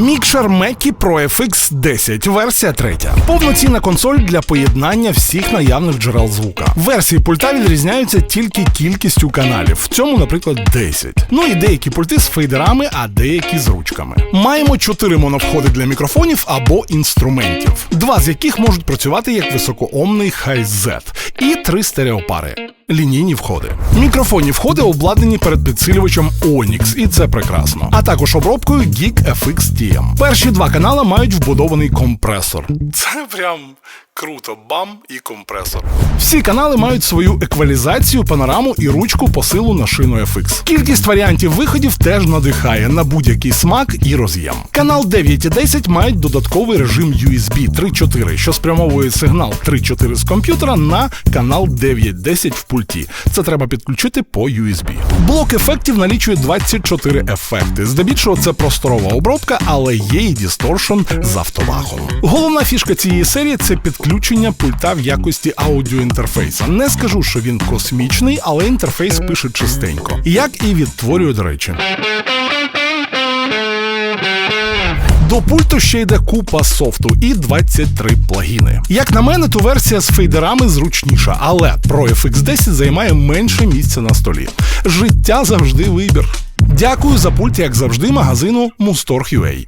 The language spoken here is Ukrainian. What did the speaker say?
Mixer Mackie Pro FX 10, версія 3. Повноцінна консоль для поєднання всіх наявних джерел звука. Версії пульта відрізняються тільки кількістю каналів. В цьому, наприклад, 10. Ну і деякі пульти з фейдерами, а деякі з ручками. Маємо 4 моновходи для мікрофонів або інструментів, два з яких можуть працювати як високоомний Hi-Z і три стереопари. Лінійні входи. Мікрофонні входи обладнані перед підсилювачем Onyx, і це прекрасно. А також обробкою Geek FX TM. Перші два канала мають вбудований компресор. Це прям круто. Бам і компресор. Всі канали мають свою еквалізацію, панораму і ручку посилу на шину FX. Кількість варіантів виходів теж надихає на будь-який смак і роз'єм. Канал 9 і 10 мають додатковий режим USB 3.4, що спрямовує сигнал 3.4 з комп'ютера на канал 9.10 в пульті. Це треба підключити по USB. Блок ефектів налічує 24 ефекти. Здебільшого це просторова обробка, але є і дісторшн з автовахом. Головна фішка цієї серії це підключення пульта в якості аудіоінтерфейса. Не скажу, що він космічний, але інтерфейс пише чистенько, як і відтворює, до речі. До пульту ще йде купа софту і 23 плагіни. Як на мене, то версія з фейдерами зручніша, але Pro FX 10 займає менше місця на столі. Життя завжди вибір. Дякую за пульт, як завжди, магазину Mustor.ua.